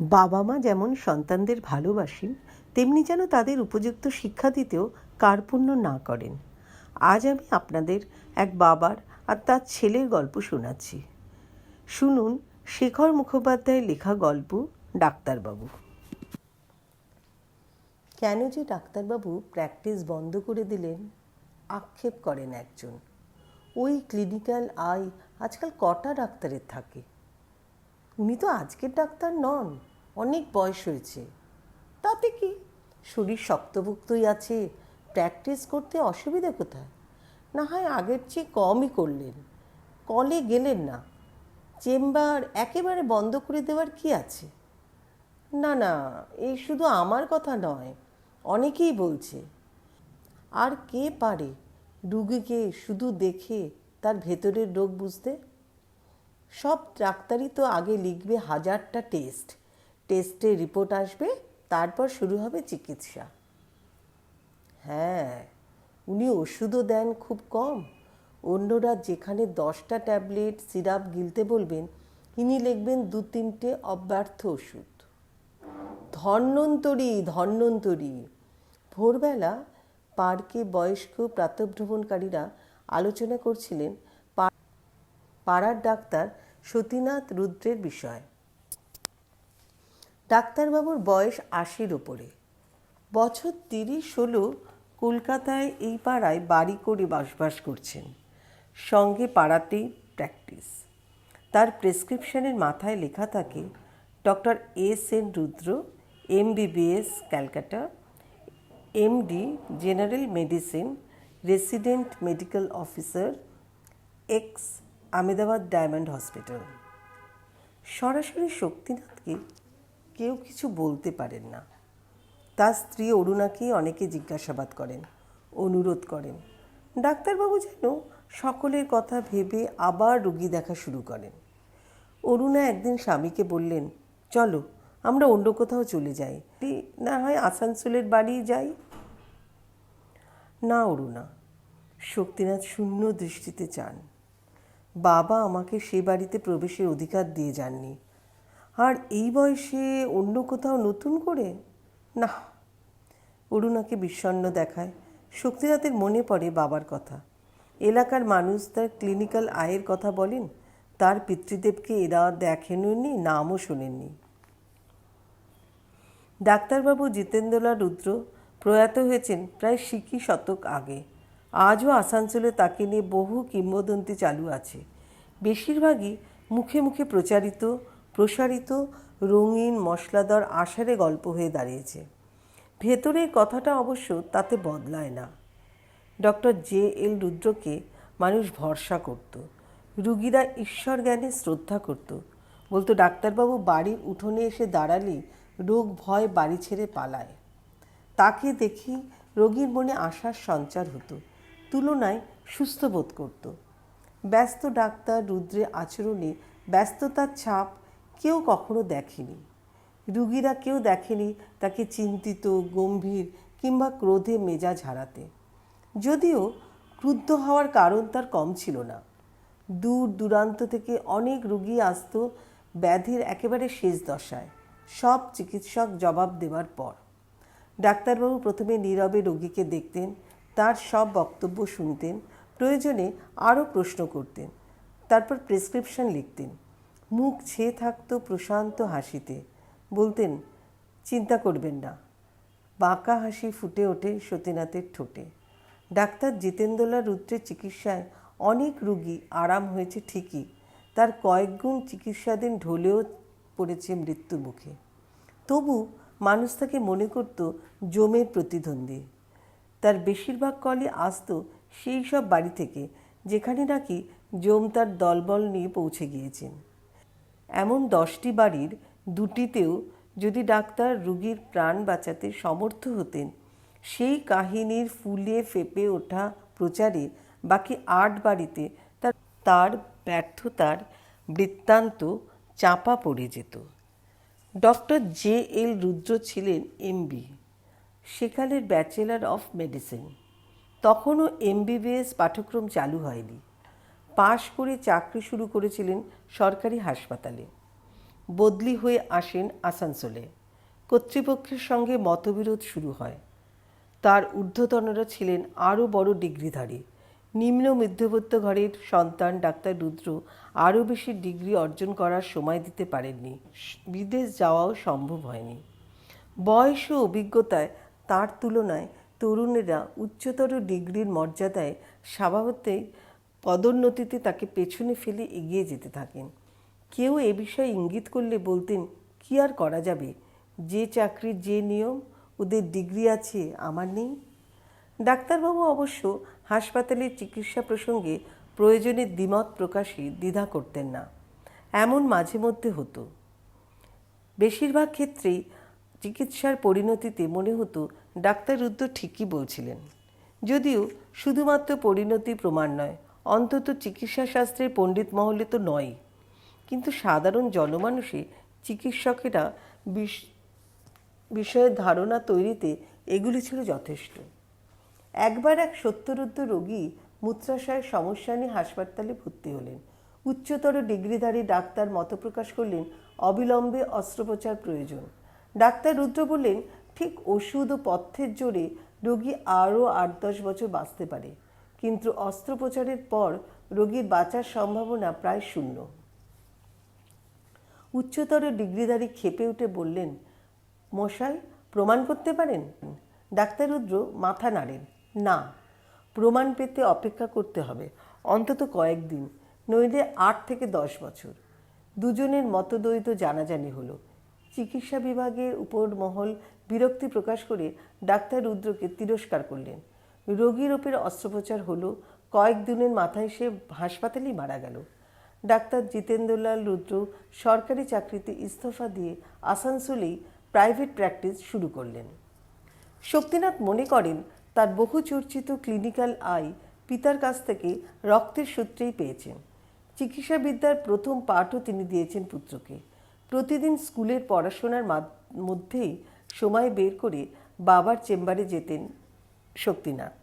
বাবা মা যেমন সন্তানদের ভালোবাসেন, তেমনি যেন তাদের উপযুক্ত শিক্ষা দিতেও কার্পণ্য না করেন। আজ আমি আপনাদের এক বাবার আর তার ছেলের গল্প শোনাচ্ছি। শুনুন শেখর মুখোপাধ্যায়ের লেখা গল্প ডাক্তারবাবু। কেন যে ডাক্তারবাবু প্র্যাকটিস বন্ধ করে দিলেন, আক্ষেপ করেন একজন। ওই ক্লিনিক্যাল আই আজকাল কটা ডাক্তারের থাকে? উনি তো আজকের ডাক্তার নন, অনেক বয়স হয়েছে। তাতে কি? শরীর শক্তভুক্তই আছে প্র্যাকটিস করতে অসুবিধে কোথায়? না হয় আগের চেয়ে কমই করলেন, কলে গেলেন না, চেম্বার একেবারে বন্ধ করে দেওয়ার কি আছে? না না এই শুধু আমার কথা নয়, অনেকেই বলছে, আর কে পারে রুগীকে শুধু দেখে তার ভেতরের রোগ বুঝতে? সব ডাক্তারই তো আগে লিখবে হাজারটা টেস্ট। টেস্টের রিপোর্ট আসবে, তারপর শুরু হবে চিকিৎসা। হ্যাঁ উনি ওষুধও দেন খুব কম। অন্যরা যেখানে দশটা ট্যাবলেট, সিরাপ গিলতে বলবেন, ইনি লিখবেন দু তিনটে অব্যর্থ ওষুধ। ধন্বন্তরী ধন্বন্তরী। ভোরবেলা পার্কে বয়স্ক প্রাতভ্রমণকারীরা আলোচনা করছিলেন পাড়ার ডাক্তার সতীনাথ রুদ্রের বিষয়। ডাক্তারবাবুর বয়স আশির ওপরে বছর তিরিশ হলো কলকাতায় এই পাড়ায় বাড়ি করে বাসবাস করছেন। সঙ্গে পাড়াতেই প্র্যাকটিস তার প্রেসক্রিপশনের মাথায় লেখা থাকে, doctor S N Rudra MBBS Calcutta MD general medicine, resident medical officer, ex Ahmedabad diamond hospital. সরাসরি শক্তিনাথকে কেউ কিছু বলতে পারেন না। তার স্ত্রী অরুণাকেই অনেকে জিজ্ঞাসাবাদ করেন, অনুরোধ করেন। ডাক্তারবাবু যেন সকলের কথা ভেবে আবার রুগী দেখা শুরু করেন। অরুণা একদিন স্বামীকে বললেন, চলো, আমরা অন্য কোথাও চলে যাই। না হয় আসানসোলের বাড়ি যাই? না, অরুণা। শক্তিনাথ শূন্য দৃষ্টিতে চান। বাবা আমাকে সে বাড়িতে প্রবেশের অধিকার দিয়ে যাননি। আর এই বয়সে অন্য কোথাও নতুন করে? না। অরুণাকে বিষণ্ণ দেখায়। শক্তিনাথের মনে পড়ে বাবার কথা। এলাকার মানুষ তার ক্লিনিক্যাল আয়ের কথা বলেন, তার পিতৃদেবকে এরা দেখেননি, নামও শোনেননি। ডাক্তারবাবু জিতেন্দ্রলাল রুদ্র প্রয়াত হয়েছেন প্রায় সিকি শতক আগে। আজও আসানসোলে তাকে নিয়ে বহু কিংবদন্তি চালু আছে। বেশিরভাগই মুখে মুখে প্রচারিত, প্রসারিত, রঙিন মশলাদার আষাঢ়ে গল্প হয়ে দাঁড়িয়েছে। ভেতরের কথাটা অবশ্য তাতে বদলায় না। ডক্টর জে এল রুদ্রকে মানুষ ভরসা করত। রুগীরা ঈশ্বর জ্ঞানে শ্রদ্ধা করত। বলতো, ডাক্তারবাবু বাড়ির উঠোনে এসে দাঁড়ালেই রোগ ভয় বাড়ি ছেড়ে পালায়। তাকে দেখি রোগীর মনে আশার সঞ্চার হতো। তুলনায় সুস্থ বোধ করত। ব্যস্ত ডাক্তার রুদ্রের আচরণে ব্যস্ততার ছাপ কেউ কখনো দেখেনি। রুগীরা কেউ দেখেনি তাকে চিন্তিত, গম্ভীর কিংবা ক্রোধে মেজাজ হারাতে। যদিও ক্রুদ্ধ হওয়ার কারণ তার কম ছিল না। দূর দূরান্ত থেকে অনেক রুগী আসত ব্যাধির একেবারে শেষ দশায়। সব চিকিৎসক জবাব দেওয়ার পর। ডাক্তারবাবু প্রথমে নীরবে রোগীকে দেখতেন তার সব বক্তব্য শুনতেন, প্রয়োজনে আরও প্রশ্ন করতেন, তারপর প্রেসক্রিপশন লিখতেন। মুখ ছেয়ে থাকতো প্রশান্ত হাসিতে, বলতেন, চিন্তা করবেন না, বাঁকা হাসি ফুটে ওঠে সতীনাথের ঠোঁটে। ডাক্তার জিতেন্দ্রলা রুদ্রের চিকিৎসায় অনেক রুগী আরাম হয়েছে ঠিকই, তার কয়েকগুণ চিকিৎসাধীন ঢলেও পড়েছে মৃত্যু মুখে তবু মানুষ তাকে মনে করত জমের প্রতিদ্বন্দ্বী। তার বেশিরভাগ কলই আসতো সেই সব বাড়ি থেকে, যেখানে নাকি জম তার দলবল নিয়ে পৌঁছে গিয়েছেন। এমন দশটি বাড়ির দুটিতেও যদি ডাক্তার রুগীর প্রাণ বাঁচাতে সমর্থ হতেন, সেই কাহিনীর ফুলে ফেপে ওঠা প্রচারে বাকি আট বাড়িতে তার তার ব্যর্থতার বৃত্তান্ত চাপা পড়ে যেত। ডক্টর জে এল রুদ্র ছিলেন এমবি। সেকালের ব্যাচেলার অফ মেডিসিন তখনও এমবিবিএস পাঠ্যক্রম চালু হয়নি। পাশ করে চাকরি শুরু করেছিলেন সরকারি হাসপাতালে। বদলি হয়ে আসেন আসানসোলে। কর্তৃপক্ষের সঙ্গে মতবিরোধ শুরু হয়। তার ঊর্ধ্বতনরা ছিলেন আরও বড় ডিগ্রিধারী। নিম্ন মধ্যবিত্ত ঘরের সন্তান ডাক্তার রুদ্র আরও বেশি ডিগ্রি অর্জন করার সময় দিতে পারেননি। বিদেশ যাওয়াও সম্ভব হয়নি। বয়স ও অভিজ্ঞতায় তার তুলনায় তরুণেরা উচ্চতর ডিগ্রির মর্যাদায় স্বভাবতেই পদোন্নতিতে তাকে পেছনে ফেলে এগিয়ে যেতে থাকেন। কেউ এ বিষয়ে ইঙ্গিত করলে বলতেন, কি আর করা যাবে? যে চাকরির যে নিয়ম, ওদের ডিগ্রি আছে, আমার নেই? ডাক্তারবাবু অবশ্য হাসপাতালের চিকিৎসা প্রসঙ্গে প্রয়োজনে দ্বিমত প্রকাশে দ্বিধা করতেন না। এমন মাঝে মধ্যে হতো। বেশিরভাগ ক্ষেত্রেই চিকিৎসার পরিণতিতে মনে হতো ডাক্তার রুদ্র ঠিকই বলছিলেন। যদিও শুধুমাত্র পরিণতি প্রমাণ নয়, অন্তত চিকিৎসা শাস্ত্রের পণ্ডিত মহলে তো নয় কিন্তু সাধারণ জনমানুষে চিকিৎসকেরা বিষ- বিষয়ের ধারণা তৈরিতে এগুলি ছিল যথেষ্ট। একবার এক সত্যরুদ্ধ রোগী মূত্রাশয়ের সমস্যা নিয়ে হাসপাতালে ভর্তি হলেন। উচ্চতর ডিগ্রিধারী ডাক্তার মত প্রকাশ করলেন, অবিলম্বে অস্ত্রোপচার প্রয়োজন। ডাক্তার রুদ্র বললেন, ঠিক ওষুধ ও পথ্যের জোরে রোগী আরও আট দশ বছর বাঁচতে পারে। কিন্তু অস্ত্রোপচারের পর রোগীর বাঁচার সম্ভাবনা প্রায় শূন্য। উচ্চতর ডিগ্রিধারী খেপে উঠে বললেন, মশাই, প্রমাণ করতে পারেন? ডাক্তার রুদ্র মাথা নাড়েন, না, প্রমাণ পেতে অপেক্ষা করতে হবে, অন্তত কয়েকদিন, নইলে আট থেকে দশ বছর। দুজনের মতদ্বৈত জানাজানি হলো। চিকিৎসা বিভাগের উপর মহল বিরক্তি প্রকাশ করে ডাক্তার রুদ্রকে তিরস্কার করলেন। রোগীর ওপর অস্ত্রোপচার হলো কয়েকদিনের মাথায় সে হাসপাতালেই মারা গেল। ডাক্তার জিতেন্দ্রলাল রুদ্র সরকারি চাকরিতে ইস্তফা দিয়ে আসানসোলেই প্রাইভেট প্র্যাকটিস শুরু করলেন। শক্তিনাথ মনে করেন, তার বহু চর্চিত ক্লিনিক্যাল আই পিতার কাছ থেকে রক্তের সূত্রেই পেয়েছেন। চিকিৎসাবিদ্যার প্রথম পাঠও তিনি দিয়েছেন পুত্রকে। প্রতিদিন স্কুলের পড়াশোনার মধ্যেই সময় বের করে বাবার চেম্বারে যেতেন শক্তিনাথ।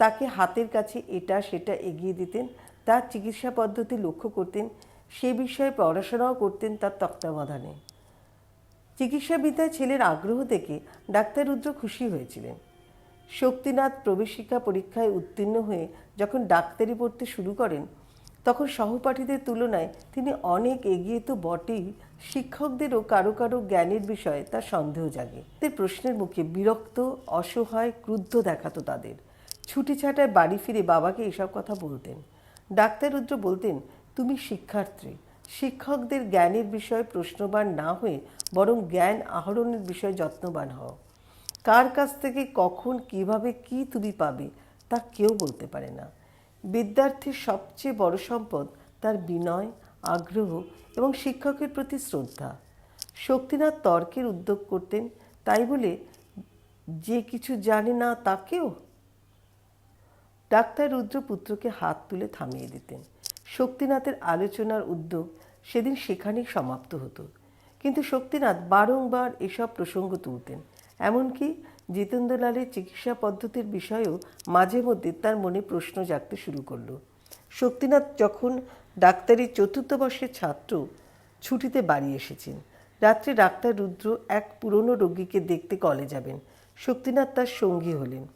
তাকে হাতের কাছে এটা সেটা এগিয়ে দিতেন, তার চিকিৎসা পদ্ধতি লক্ষ্য করতেন, সে বিষয়ে পড়াশোনাও করতেন তার তত্ত্বাবধানে। চিকিৎসাবিদ্যায় ছেলের আগ্রহ দেখে ডাক্তার রুদ্র খুশি হয়েছিলেন। শক্তিনাথ প্রবেশিকা পরীক্ষায় উত্তীর্ণ হয়ে যখন ডাক্তারি পড়তে শুরু করেন, তখন সহপাঠীদের তুলনায় তিনি অনেক এগিয়ে তো বটেই শিক্ষকদেরও কারও কারও জ্ঞানের বিষয়ে তার সন্দেহ জাগে। তাদের প্রশ্নের মুখে বিরক্ত, অসহায়, ক্রুদ্ধ দেখাতো তাদের। ছুটি ছাটায় বাড়ি ফিরে বাবাকে এসব কথা বলতেন। ডাক্তার রুদ্র বলতেন, তুমি শিক্ষার্থী। শিক্ষকদের জ্ঞানের বিষয়ে প্রশ্নবান না হয়ে বরং জ্ঞান আহরণের বিষয়ে যত্নবান হও। কার কাছ থেকে, কখন, কীভাবে, কি তুমি পাবে, তা কেউ বলতে পারে না। বিদ্যার্থীর সবচেয়ে বড় সম্পদ তার বিনয় আগ্রহ এবং শিক্ষকের প্রতি শ্রদ্ধা। শক্তিনাথ তর্কের উদ্যোগ করতেন, তাই বলে, যে কিছু জানে না তাকেও? ডাক্তার রুদ্র পুত্রকে হাত তুলে থামিয়ে দিতেন। শক্তিনাথের আলোচনার উদ্যোগ সেদিন সেখানেই সমাপ্ত হতো। কিন্তু শক্তিনাথ বারংবার এসব প্রসঙ্গ তুলতেন। এমনকি জিতেন্দ্রলালের চিকিৎসা পদ্ধতির বিষয়েও মাঝে মধ্যে তার মনে প্রশ্ন জাগতে শুরু করল। শক্তিনাথ যখন ডাক্তারির চতুর্থ বর্ষের ছাত্র ছুটিতে বাড়ি এসেছেন। রাত্রে ডাক্তার রুদ্র এক পুরনো রোগীকে দেখতে কলে যাবেন। শক্তিনাথ তার সঙ্গী হলেন।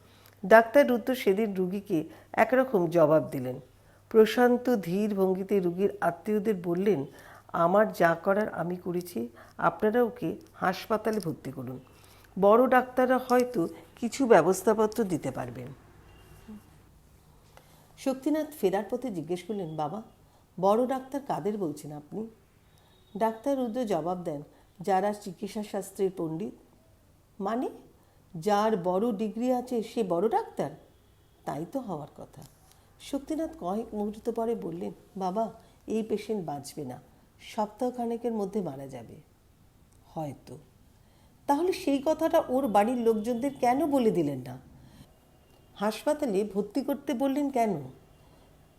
ডাক্তার রুদ্র সেদিন রুগীকে একরকম জবাব দিলেন। প্রশান্ত ধীর ভঙ্গিতে রুগীর আত্মীয়দের বললেন, আমার যা করার আমি করেছি আপনারা ওকে হাসপাতালে ভর্তি করুন। বড় ডাক্তাররা হয়তো কিছু ব্যবস্থাপত্র দিতে পারবেন। শক্তিনাথ ফেরার পথে জিজ্ঞেস করলেন, বাবা বড় ডাক্তার কাদের বলছেন আপনি? ডাক্তার রুদ্র জবাব দেন, যারা চিকিৎসা শাস্ত্রের পণ্ডিত। মানে যার বড় ডিগ্রি আছে সে বড় ডাক্তার? তাই তো হওয়ার কথা। শক্তিনাথ কয়েক মুহূর্ত পরে বললেন, বাবা, এই পেশেন্ট বাঁচবে না, সপ্তাহখানেকের মধ্যে মারা যাবে। হয়তো। তাহলে সেই কথাটা ওর বাড়ির লোকজনদের কেন বলে দিলেন না? হাসপাতালে ভর্তি করতে বললেন কেন?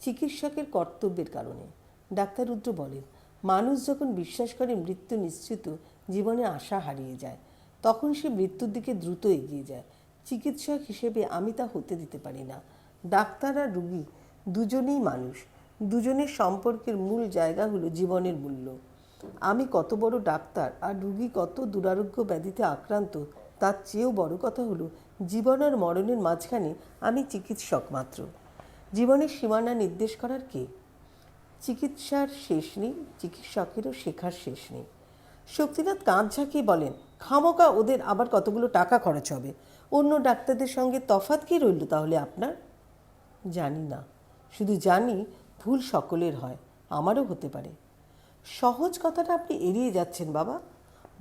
চিকিৎসকের কর্তব্যের কারণে। ডাক্তার রুদ্র বলেন, মানুষ যখন বিশ্বাস করে মৃত্যু নিশ্চিত জীবনে আশা হারিয়ে যায়, তখন সে মৃত্যুর দিকে দ্রুত এগিয়ে যায়। চিকিৎসক হিসেবে আমি তা হতে দিতে পারি না। ডাক্তার আর রুগী দুজনেই মানুষ। দুজনের সম্পর্কের মূল জায়গা হলো জীবনের মূল্য। আমি কত বড় ডাক্তার আর রুগী কত দুরারোগ্য ব্যাধিতে আক্রান্ত, তার চেয়েও বড় কথা হলো, জীবন আর মরণের মাঝখানে আমি চিকিৎসক মাত্র। জীবনের সীমানা নির্দেশ করার কে? চিকিৎসার শেষ নেই, চিকিৎসকেরও শেখার শেষ নেই। শক্তিনাথ কাঁধ ঝাঁকিয়ে বলেন খামোকা ওদের আবার কতগুলো টাকা খরচ হবে? অন্য ডাক্তারদের সঙ্গে তফাৎ কী রইল তাহলে আপনার? জানি না। শুধু জানি ভুল সকলের হয়, আমারও হতে পারে। সহজ কথাটা আপনি এড়িয়ে যাচ্ছেন বাবা।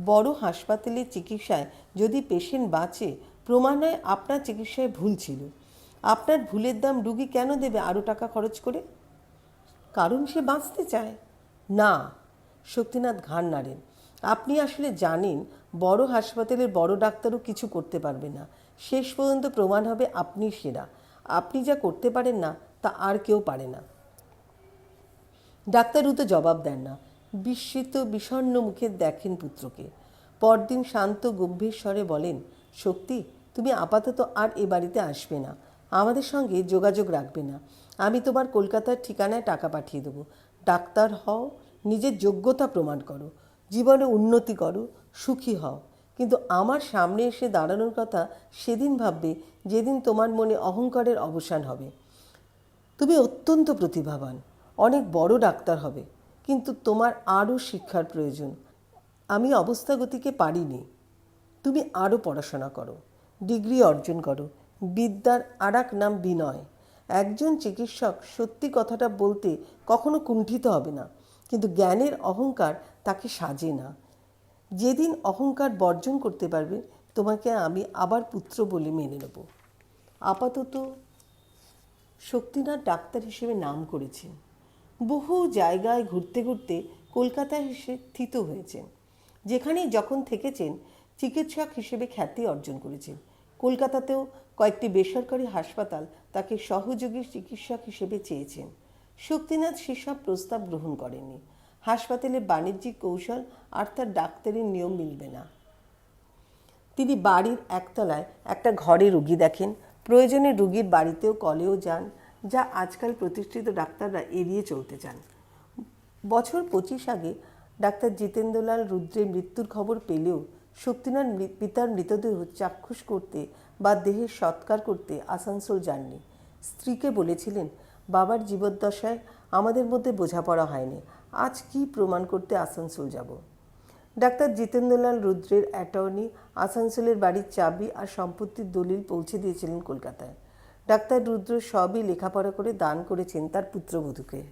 বড় হাসপাতালের চিকিৎসায় যদি পেশেন্ট বাঁচে, প্রমাণ হয় আপনার চিকিৎসায় ভুল ছিল। আপনার ভুলের দাম রুগী কেন দেবে আরও টাকা খরচ করে? কারণ সে বাঁচতে চায়। না, শক্তিনাথ ঘাড় নাড়েন। আপনি আসলে জানেন, বড় হাসপাতালের বড় ডাক্তারও কিছু করতে পারবে না। শেষ পর্যন্ত প্রমাণ হবে আপনি সেরা। আপনি যা করতে পারেন না, তা আর কেউ পারে না। ডাক্তারও তো জবাব দেন না। বিস্মিত, বিষণ্ণ মুখে দেখেন পুত্রকে। পরদিন শান্ত, গম্ভীর স্বরে বলেন, শক্তি, তুমি আপাতত আর এ বাড়িতে আসবে না। আমাদের সঙ্গে যোগাযোগ রাখবে না। আমি তোমার কলকাতার ঠিকানায় টাকা পাঠিয়ে দেবো। ডাক্তার হও, নিজের যোগ্যতা প্রমাণ করো, জীবনে উন্নতি করো, সুখী হও। কিন্তু আমার সামনে এসে দাঁড়ানোর কথা সেদিন ভাববে যেদিন তোমার মনে অহংকারের অবসান হবে। তুমি অত্যন্ত প্রতিভাবান, অনেক বড় ডাক্তার হবে, কিন্তু তোমার আরও শিক্ষার প্রয়োজন। আমি অবস্থাগতিকে পারিনি। তুমি আরও পড়াশোনা করো, ডিগ্রি অর্জন করো বিদ্যার আর এক নাম বিনয়। একজন চিকিৎসক সত্যি কথাটা বলতে কখনো কুণ্ঠিত হবে না, কিন্তু জ্ঞানের অহংকার তাকে সাজে না। যেদিন অহংকার বর্জন করতে পারবে, তোমাকে আমি আবার পুত্র বলে মেনে নেব। আপাতত শক্তিনাথ ডাক্তার হিসেবে নাম করেছেন। বহু জায়গায় ঘুরতে ঘুরতে কলকাতায় এসে থিত হয়েছেন। যেখানেই যখন থেকেছেন, চিকিৎসক হিসেবে খ্যাতি অর্জন করেছেন। কলকাতাতেও বেসরকারি হাসপাতাল তাকে সহযোগী চিকিৎসক হিসেবে চেয়েছেন। শক্তিনাথ সেসব প্রস্তাব গ্রহণ করেনি হাসপাতালে বাণিজ্যিক কৌশল আর তার ডাক্তারের নিয়ম মিলবে না। তিনি বাড়ির একতলায় একটা ঘরে রুগী দেখেন। প্রয়োজনে রুগীর বাড়িতেও কলেও যান, যা আজকাল প্রতিষ্ঠিত ডাক্তাররা এড়িয়ে চলতে চান। বছর পঁচিশ আগে ডাক্তার জিতেন্দ্রলাল রুদ্রের মৃত্যুর খবর পেলেও শক্তিনাথ পিতার মৃতদেহ চাক্ষুষ করতে বা দেহের সৎকার করতে আসানসোল যাননি। স্ত্রীকে বলেছিলেন, বাবার জীবদ্দশায় আমাদের মধ্যে বোঝাপড়া হয়নি। আজ কি প্রমাণ করতে আসানসোল যাব? ডাক্তার জিতেন্দ্রলাল রুদ্রের অ্যাটর্নি আসানসোলের বাড়ির চাবি আর সম্পত্তির দলিল পৌঁছে দিয়েছিলেন কলকাতায়। ডাক্তার রুদ্র সবই লেখাপড়া করে দান করেছেন তার পুত্রবধূকে।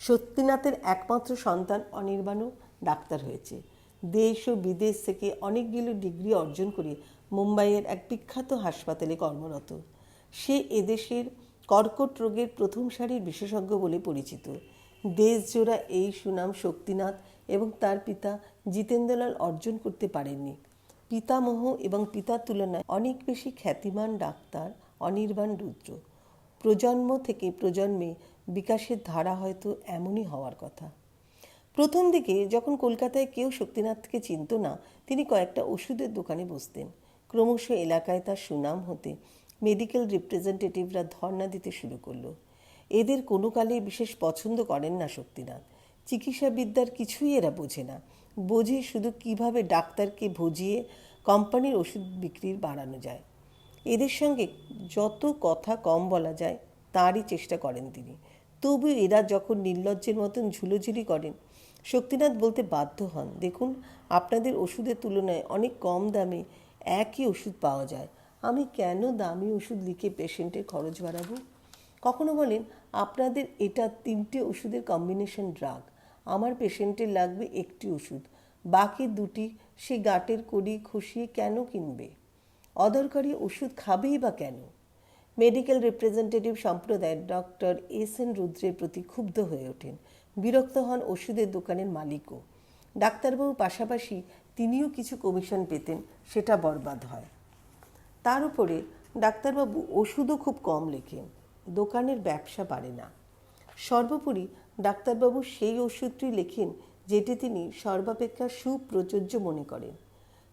সত্যিনাথের একমাত্র সন্তান অনির্বাণও ডাক্তার হয়েছে। দেশ ও বিদেশ থেকে অনেকগুলো ডিগ্রি অর্জন করে মুম্বাইয়ের এক বিখ্যাত হাসপাতালে কর্মরত। সে এদেশের কর্কট রোগের প্রথম সারির বিশেষজ্ঞ বলে পরিচিত। দেশজোড়া এই সুনাম শক্তিনাথ এবং তার পিতা জিতেন্দ্রলাল অর্জন করতে পারেননি। পিতামহ এবং পিতার তুলনায় অনেক বেশি খ্যাতিমান ডাক্তার অনির্বাণ রুদ্র। প্রজন্ম থেকে প্রজন্মে বিকাশের ধারা হয়তো এমনই হওয়ার কথা। প্রথম দিকে যখন কলকাতায় কেউ শক্তিনাথকে চিনত না, তিনি কয়েকটা ওষুধের দোকানে বসতেন। ক্রমশ এলাকায় তার সুনাম হতে মেডিকেল রিপ্রেজেন্টেটিভরা ধর্ণা দিতে শুরু করল। এদের কোনো কালেই বিশেষ পছন্দ করেন না শক্তিনাথ। চিকিৎসাবিদ্যার কিছুই এরা বোঝে না। বোঝে শুধু কীভাবে ডাক্তারকে ভজিয়ে কোম্পানির ওষুধ বিক্রির বাড়ানো যায়। এদের সঙ্গে যত কথা কম বলা যায়, তারই চেষ্টা করেন তিনি। তবু এরা যখন নির্লজ্জের মতন ঝুলোঝুলি করেন, শক্তিনাথ বলতে বাধ্য হন, দেখুন, আপনাদের ওষুধের তুলনায় অনেক কম দামে একই ওষুধ পাওয়া যায়। আমি কেন দামি ওষুধ লিখে পেশেন্টের খরচ বাড়াবো? কখনো বলেন, আপনাদের এটা তিনটে ওষুধের কম্বিনেশন ড্রাগ আমার পেশেন্টের লাগবে একটি ওষুধ। বাকি দুটি সে গাটের কড়ি খসিয়ে কেন কিনবে? অদরকারি ওষুধ খাবেই বা কেন? মেডিকেল রিপ্রেজেন্টেটিভ সম্প্রদায়ের ডক্টর এস এন রুদ্রের প্রতি ক্ষুব্ধ হয়ে ওঠেন। বিরক্ত হন ওষুধের দোকানের মালিকও। ডাক্তারবাবু পাশাপাশি তিনিও কিছু কমিশন পেতেন, সেটা বরবাদ হয়। তার উপরে ডাক্তারবাবু ওষুধও খুব কম লেখেন, দোকানের ব্যবসা বাড়ে না। সর্বোপরি ডাক্তারবাবু সেই ওষুধটি লেখেন যেটি তিনি সর্বাপেক্ষা সুপ্রযোজ্য মনে করেন।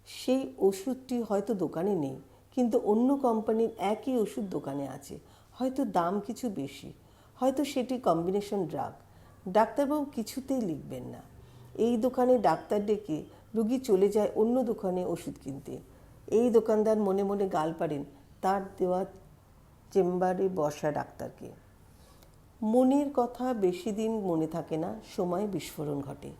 সেই ওষুধটি হয়তো দোকানে নেই, কিন্তু অন্য কোম্পানির একই ওষুধ দোকানে আছে, হয়তো দাম কিছু বেশি, হয়তো সেটি কম্বিনেশন ড্রাগ ডাক্তারবাবু কিছুতেই লিখবেন না। এই দোকানে ডাক্তার ডেকে রুগী চলে যায় অন্য দোকানে ওষুধ কিনতে। এই দোকানদার মনে মনে গাল পারেন তার দেওয়া চেম্বারে বসা ডাক্তারকে। মনের কথা বেশি দিন মনে থাকে না, সময় বিস্ফোরণ ঘটে।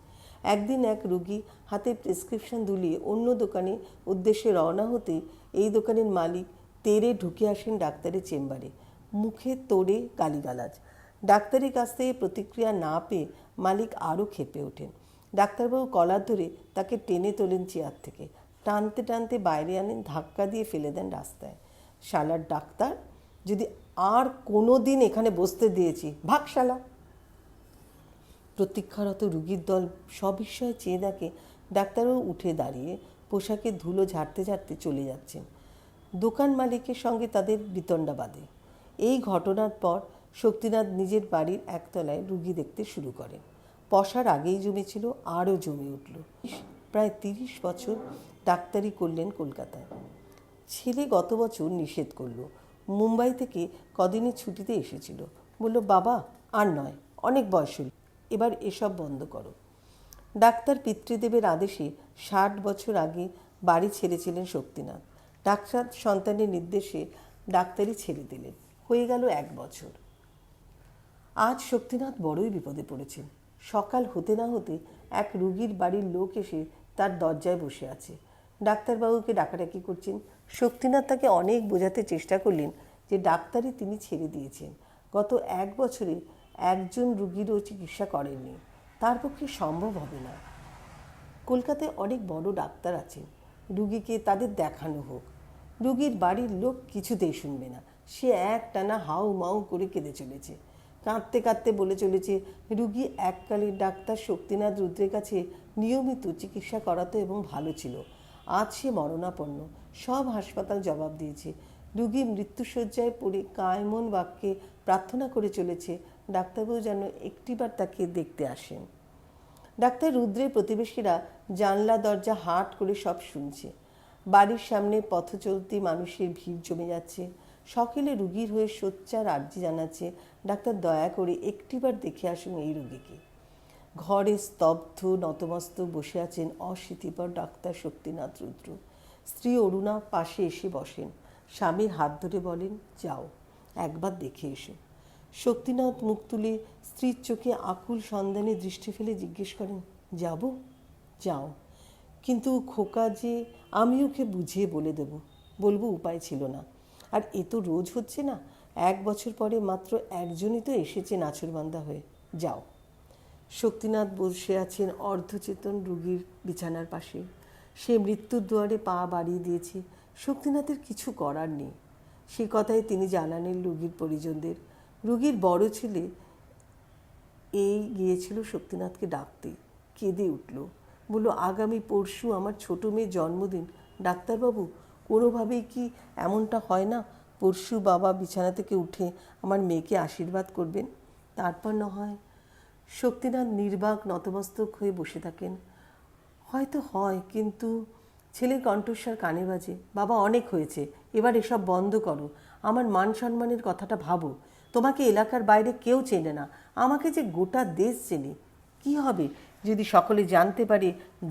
একদিন এক রুগী হাতে প্রেসক্রিপশন দুলিয়ে অন্য দোকানে উদ্দেশ্যে রওনা হতে এই দোকানের মালিক তেরে ঢুকে আসেন ডাক্তারের চেম্বারে। মুখে তোড়ে গালিগালাজ। ডাক্তারের কাছ থেকে প্রতিক্রিয়া না পেয়ে মালিক আরও খেপে ওঠেন। ডাক্তারবাবু কলার ধরে তাকে টেনে তোলেন চেয়ার থেকে। টানতে টানতে বাইরে আনেন, ধাক্কা দিয়ে ফেলে দেন রাস্তায়। শালার ডাক্তার, যদি আর কোনো দিন এখানে বসতে দিয়েছি ভাগশালা প্রতীক্ষারত রুগীর দল সবিস্ময়ে চেয়ে দেখে ডাক্তারও উঠে দাঁড়িয়ে পোশাকে ধুলো ঝাড়তে ঝাড়তে চলে যাচ্ছেন। দোকান মালিকের সঙ্গে তাদের বিতণ্ডা বাঁধে। এই ঘটনার পর শক্তিনাথ নিজের বাড়ির একতলায় রুগী দেখতে শুরু করেন। পশার আগেই জমেছিল, আরও জমে উঠল। প্রায় তিরিশ বছর ডাক্তারি করলেন কলকাতায়। ছেলে গত বছর নিষেধ করল। মুম্বাই থেকে কদিনের ছুটিতে এসেছিল। বলল, বাবা, আর নয়, অনেক বয়স হল। এবার এসব বন্ধ করো। ডাক্তার পিতৃদেবের আদেশে ষাট বছর আগে বাড়ি ছেড়েছিলেন শক্তিনাথ। ডাক্তার সন্তানের নির্দেশে ডাক্তারি ছেড়ে দিলেন। হয়ে গেল এক বছর। আজ শক্তিনাথ বড়ই বিপদে পড়েছেন। সকাল হতে না হতে এক রুগীর বাড়ির লোক এসে তার দরজায় বসে আছে। ডাক্তারবাবুকে ডাকাডাকি করছেন। শক্তিনাথ তাকে অনেক বোঝাতে চেষ্টা করলেন যে ডাক্তারি তিনি ছেড়ে দিয়েছেন। গত এক বছরে একজন রুগীরও চিকিৎসা করেননি। তার পক্ষে সম্ভব হবে না। কলকাতায় অনেক বড় ডাক্তার আছেন। রুগীকে তাদের দেখানো হোক। রুগীর বাড়ির লোক কিছুতেই শুনবে না। সে এক টানা হাউ মাউ করে কেঁদে চলেছে। কাঁদতে কাঁদতে বলে চলেছে, রুগী এককালের ডাক্তার শক্তিনাথ রুদ্রের কাছে নিয়মিত চিকিৎসা করাতো এবং ভালো ছিল। আজ সে মরণাপন্ন। সব হাসপাতাল জবাব দিয়েছে। রুগী মৃত্যুশয্যায় পড়ে কায়মন বাক্যে প্রার্থনা করে চলেছে, ডাক্তারবাবু যেন একটিবার তাকে দেখতে আসেন। ডাক্তার রুদ্রের প্রতিবেশীরা জানলা, দরজা হাট করে সব শুনছে। বাড়ির সামনে পথ চলতি মানুষের ভিড় জমে যাচ্ছে। সকলে রুগীর হয়ে সোচ্চার আর্জি জানাচ্ছে ডাক্তার দয়া করে একটিবার দেখে আসুন এই রুগীকে। ঘরে স্তব্ধ, নতমস্তক বসে আছেন অশীতিপর ডাক্তার শক্তিনাথ রুদ্র। স্ত্রী অরুণা পাশে এসে বসেন। স্বামীর হাত ধরে বলেন, যাও, একবার দেখে এসো। শক্তিনাথ মুখ তুলে স্ত্রীর চোখে আকুল সন্ধানে দৃষ্টি ফেলে জিজ্ঞেস করেন, যাব? যাও। কিন্তু খোকা যে আমি ওকে বুঝিয়ে বলে দেব। বলব উপায় ছিল না। আর এ তো রোজ হচ্ছে না। এক বছর পরে মাত্র একজনই তো এসেছে নাছরবান্দা হয়ে। যাও। শক্তিনাথ বসে আছেন অর্ধচেতন রুগীর বিছানার পাশে। সে মৃত্যুর দুয়ারে পা বাড়িয়ে দিয়েছে। শক্তিনাথের কিছু করার নেই। সে কথাই তিনি জানালেন রুগীর পরিজনদের। রুগীর বড় ছেলে এই গিয়েছিল শক্তিনাথকে ডাকতে। কেঁদে উঠল। বলল, আগামী পরশু আমার ছোট মেয়ের জন্মদিন। ডাক্তারবাবু কোনোভাবেই কি এমনটা হয় না? পরশু বাবা বিছানা থেকে উঠে আমার মেয়েকে আশীর্বাদ করবেন, তারপর না হয় শক্তিনাথ নির্বাক নতমস্তক হয়ে বসে থাকেন। হয়তো হয়, কিন্তু ছেলের কণ্ঠস্বর কানে বাজে, বাবা, অনেক হয়েছে, এবার এসব বন্ধ করো। আমার মান সম্মানের কথাটা ভাবো। তোমাকে এলাকার বাইরে কেউ চেনে না, আমাকে যে গোটা দেশ চেনে। কি হবে যদি সকলে জানতে পারে?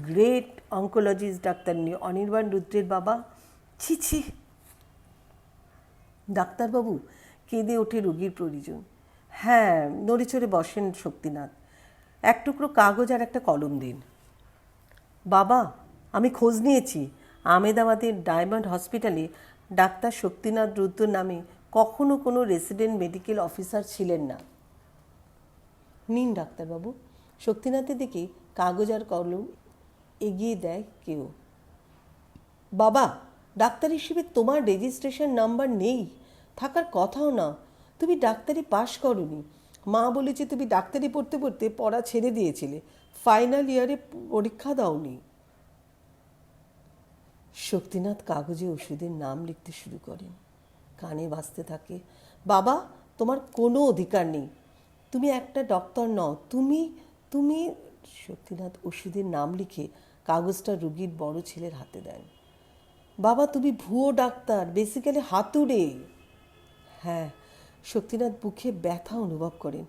গ্রেট অঙ্কোলজিস্ট ডাক্তার অনির্বাণ রুদ্রের বাবা ছি ছি। ডাক্তারবাবু, কেঁদে ওঠে রোগীর পরিজন হ্যাঁ নড়ে চড়ে বসেন শক্তিনাথ। এক টুকরো কাগজ আর একটা কলম দিন। বাবা, আমি খোঁজ নিয়েছি। আমেদাবাদের ডায়মন্ড হসপিটালে ডাক্তার শক্তিনাথ রুদ্র নামে কখনো কোনো রেসিডেন্ট মেডিকেল অফিসার ছিলেন না। নিন ডাক্তারবাবু, শক্তিনাথের দিকে কাগজ আর কলম এগিয়ে দেয় কেউ। বাবা ডাক্তার হিসেবে তোমার রেজিস্ট্রেশন নাম্বার নেই। থাকার কথাও না। তুমি ডাক্তারি পাশ করনি। মা বলেছে তুমি ডাক্তারি পড়তে পড়তে পড়া ছেড়ে দিয়েছিলে। ফাইনাল ইয়ারে পরীক্ষা দাওনি। শক্তিনাথ কাগজে ওষুধের নাম লিখতে শুরু করেন। কানে বাজতে থাকে, বাবা, তোমার কোনো অধিকার নেই। তুমি একটা ডক্টর নও। তুমি তুমি শক্তিনাথ ওষুধের নাম লিখে কাগজটা রুগীর বড় ছেলের হাতে দেন। বাবা, তুমি ভুয়ো ডাক্তার বেসিক্যালি হাতুড়ে। হ্যাঁ শক্তিনাথ বুকে ব্যথা অনুভব করেন।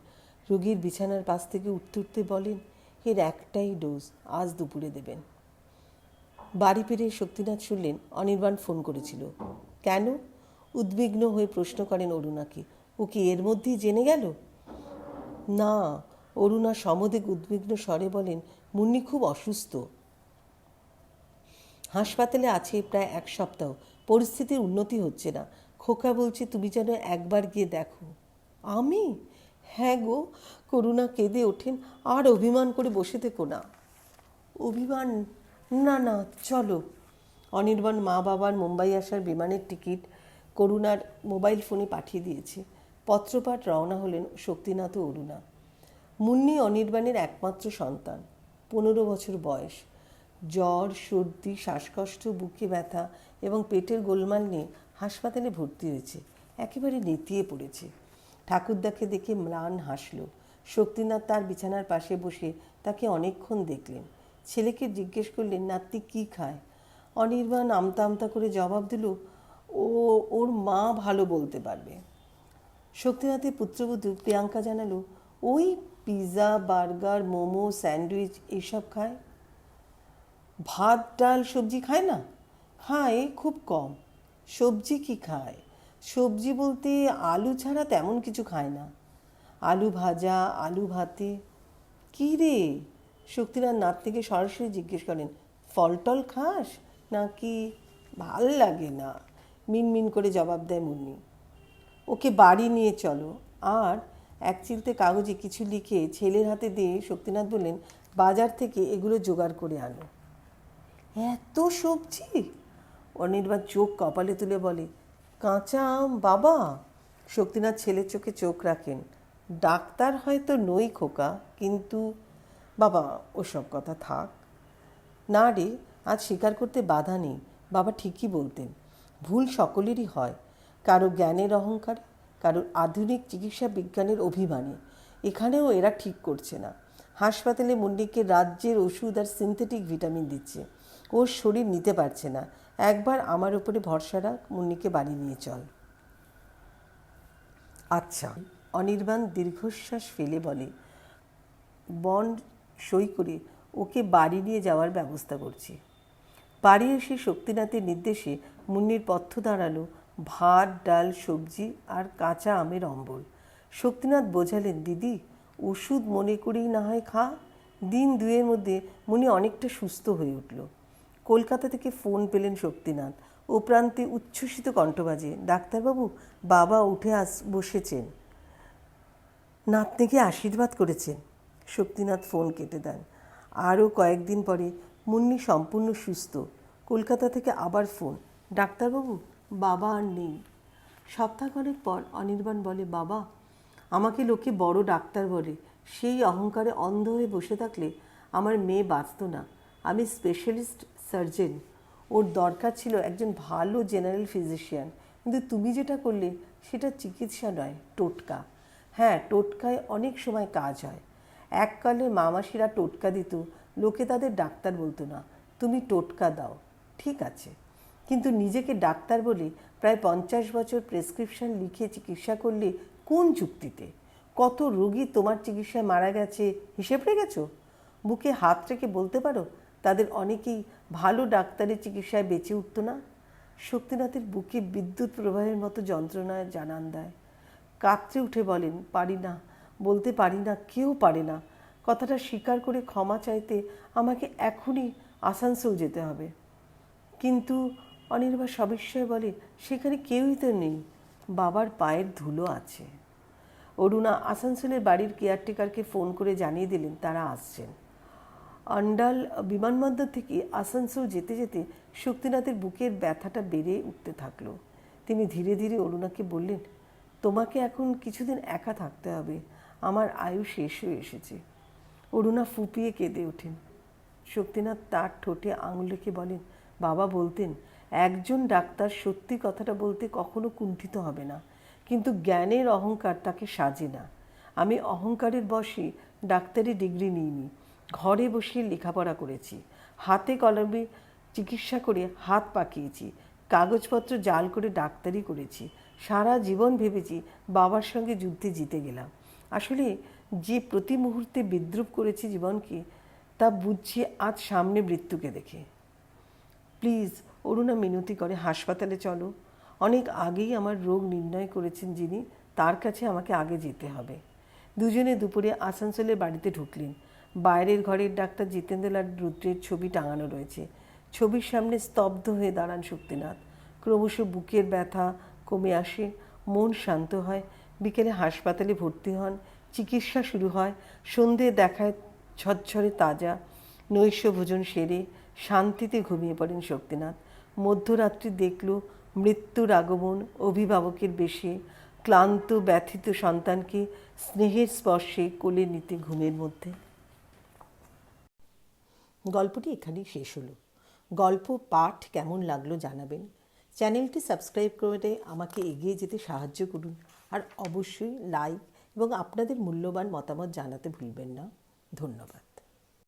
রোগীর বিছানার পাশ থেকে উঠতে উঠতে বলেন, এর একটাই ডোজ আজ দুপুরে দেবেন। বাড়ি ফিরে শক্তিনাথ শুনলেন, অনির্বাণ ফোন করেছিল। কেন? উদ্বিগ্ন হয়ে প্রশ্ন করেন অরুণাকে। ও কি এর মধ্যেই জেনে গেল? না। অরুণা সমধিক উদ্বিগ্ন স্বরে বলেন, মুন্নি খুব অসুস্থ। হাসপাতালে আছে প্রায় এক সপ্তাহ। পরিস্থিতির উন্নতি হচ্ছে না। খোকা বলছে, তুমি যেন একবার গিয়ে দেখো। আমি? হ্যাঁ গো, করুণা কেঁদে ওঠেন, আর অভিমান করে বসে থেকো না। অভিমান? না না, চলো। অনির্বাণ মা বাবার মুম্বাই আসার বিমানের টিকিট করুণার মোবাইল ফোনে পাঠিয়ে দিয়েছে। পত্রপাঠ রওনা হলেন শক্তিনাথ অরুণা। মুন্নি অনির্বাণের একমাত্র সন্তান, পনেরো বছর বয়স। জ্বর, সর্দি, শ্বাসকষ্ট, বুকে ব্যথা এবং পেটের গোলমাল নিয়ে হাসপাতালে ভর্তি হয়েছে। একেবারে নেতিয়ে পড়েছে। ঠাকুরদাকে দেখে ম্লান হাসল। শক্তিনাথ তার বিছানার পাশে বসে তাকে অনেকক্ষণ দেখলেন। ছেলেকে জিজ্ঞেস করলেন নাতি কি খায়? অনির্বাণ আমতা আমতা করে জবাব দিল, ও, ওর মা ভালো বলতে পারবে। শক্তিনাথের পুত্রবধূ প্রিয়াঙ্কা জানালো, ওই পিৎজা বার্গার, মোমো, স্যান্ডউইচ এইসব খায়? ভাত, ডাল, সবজি খায় না? খায়, খুব কম। সবজি কি খায়? সবজি বলতে আলু ছাড়া তেমন কিছু খায় না। আলু ভাজা, আলু ভাতে। কী রে? শক্তিনাথ নাতনিকে সরাসরি জিজ্ঞেস করেন, ফল টল খাস? নাকি ভালো লাগে না? মিনমিন করে জবাব দেয় মুন্নি। ওকে বাড়ি নিয়ে চলো। আর এক চিলতে কাগজে কিছু লিখে ছেলের হাতে দিয়ে শক্তিনাথ বললেন, বাজার থেকে এগুলো জোগাড় করে আনো। এত সবজি? অনির্বাণ চোখ কপালে তুলে বলে, কাঁচা আম, বাবা। শক্তিনাথ ছেলের চোখে চোখ রাখেন। ডাক্তার হয়তো নই খোকা, কিন্তু বাবা, ওসব কথা থাক। না রে, আজ স্বীকার করতে বাধা নেই। বাবা ঠিকই বলতেন। ভুল সকলেরই হয়। কারও জ্ঞানের অহংকার, কারও আধুনিক চিকিৎসা বিজ্ঞানের অভিমানে। এখানেও এরা ঠিক করছে না। হাসপাতালে মুন্ডিকে রাজ্যের ওষুধ আর সিনথেটিক ভিটামিন দিচ্ছে। ওর শরীর নিতে পারছে না। একবার আমার উপরে ভরসা রাখ মুন্নিকে বাড়ি নিয়ে চল। আচ্ছা। অনির্বাণ দীর্ঘশ্বাস ফেলে বলে বন্ড সই করে ওকে বাড়ি নিয়ে যাওয়ার ব্যবস্থা করছি। বাড়ি এসে শক্তিনাথের নির্দেশে মুন্নির পথ্য দাঁড়াল ভাত ডাল সবজি আর কাঁচা আমের অম্বল। শক্তিনাথ বোঝালেন দিদি ওষুধ মনে করেই না হয় খা। দিন দুয়ের মধ্যে মুনি অনেকটা সুস্থ হয়ে উঠল। কলকাতা থেকে ফোন পেলেন শক্তিনাথ। ও প্রান্তে উচ্ছ্বসিত কণ্ঠ বাজে ডাক্তারবাবু, বাবা উঠে আস, বসেছেন। নাতনিকে আশীর্বাদ করেছেন। শক্তিনাথ ফোন কেটে দেন। আরও কয়েকদিন পরে মুন্নি সম্পূর্ণ সুস্থ। কলকাতা থেকে আবার ফোন, ডাক্তারবাবু, বাবা আর নেই। সপ্তাহখানেক পর অনির্বাণ বলে, বাবা, আমাকে লোকে বড় ডাক্তার বলে। সেই অহংকারে অন্ধ হয়ে বসে থাকলে আমার মেয়ে বাঁচত না। আমি স্পেশালিস্ট সার্জেন। ওর দরকার ছিল একজন ভালো জেনারেল ফিজিশিয়ান কিন্তু তুমি যেটা করলে, সেটা চিকিৎসা নয়, টোটকা। হ্যাঁ টোটকায় অনেক সময় কাজ হয়। এককালে মামাসিরা টোটকা দিত, লোকে তাদের ডাক্তার বলতো না, তুমি টোটকা দাও। ঠিক আছে। কিন্তু নিজেকে ডাক্তার বলে প্রায় পঞ্চাশ বছর প্রেসক্রিপশন লিখে চিকিৎসা করলে কোন যুক্তিতে? কত রোগী তোমার চিকিৎসায় মারা গেছে, হিসেব রেখেছো? বুকে হাত রেখে বলতে পারো? তাদের অনেকেই ভালো ডাক্তারের চিকিৎসায় বেঁচে উঠতো না। শক্তিনাথের বুকে বিদ্যুৎ প্রবাহের মতো যন্ত্রণায় জানান দেয়। কাতরে উঠে বলেন, পারি না, বলতে পারি না, কেউ পারে না। কথাটা স্বীকার করে ক্ষমা চাইতে আমাকে এখনই আসানসোল যেতে হবে। কিন্তু অনির্বাণ সবিস্ময়ে বলে, সেখানে কেউই তো নেই, বাবার পায়ের ধুলো আছে। অরুণা আসানসোলের বাড়ির কেয়ারটেকারকে ফোন করে জানিয়ে দিলেন, তারা আসছেন। অন্ডাল বিমানবন্দর থেকে আসানসোল যেতে যেতে শক্তিনাথের বুকের ব্যথাটা বেড়ে উঠতে থাকল। তিনি ধীরে ধীরে অরুণাকে বললেন, তোমাকে এখন কিছুদিন একা থাকতে হবে। আমার আয়ু শেষ হয়ে এসেছে। অরুণা ফুপিয়ে কেঁদে ওঠেন। শক্তিনাথ তার ঠোঁটে আঙুল রেখে বলেন, বাবা বলতেন, একজন ডাক্তার সত্যি কথাটা বলতে কখনো কুণ্ঠিত হবে না। কিন্তু জ্ঞানের অহংকার তাকে সাজে না। আমি অহংকারের বশে ডাক্তারি ডিগ্রি নিইনি। ঘরে বসে লেখাপড়া করেছি। হাতে কলমে চিকিৎসা করে হাত পাকিয়েছি। কাগজপত্র জাল করে ডাক্তারি করেছি। সারা জীবন ভেবেছি বাবার সঙ্গে যুদ্ধে জিতে গেলাম। আসলে যে প্রতি মুহূর্তে বিদ্রুপ করেছি জীবনকে, তা বুঝছি আজ সামনে মৃত্যুকে দেখে। প্লিজ, অরুণা মিনতি করে হাসপাতালে চলো। অনেক আগেই আমার রোগ নির্ণয় করেছেন যিনি, তার কাছে আমাকে আগে যেতে হবে। দুজনে দুপুরে আসানসোলের বাড়িতে ঢুকলেন। বাইরের ঘরের ডাক্তার জিতেন্দ্রলাল রুদ্রের ছবি টাঙানো রয়েছে। ছবির সামনে স্তব্ধ হয়ে দাঁড়ান শক্তিনাথ। ক্রমশ বুকের ব্যথা কমে আসে, মন শান্ত হয়, বিকেলে হাসপাতালে ভর্তি হন, চিকিৎসা শুরু হয়, সন্ধে দেখায় ঝরঝরে তাজা, নৈশ ভোজন সেরে শান্তিতে ঘুমিয়ে পড়েন শক্তিনাথ। মধ্যরাত্রি দেখল মৃত্যুর আগমন, অভিভাবকের বেশে, ক্লান্ত ব্যথিত সন্তানকে স্নেহের স্পর্শে কোলে নিতে ঘুমের মধ্যে। গল্পটি এখানেই শেষ হলো। গল্প, পাঠ কেমন লাগল জানাবেন। চ্যানেলটি সাবস্ক্রাইব করে আমাকে এগিয়ে যেতে সাহায্য করুন। আর অবশ্যই লাইক এবং আপনাদের মূল্যবান মতামত জানাতে ভুলবেন না। ধন্যবাদ।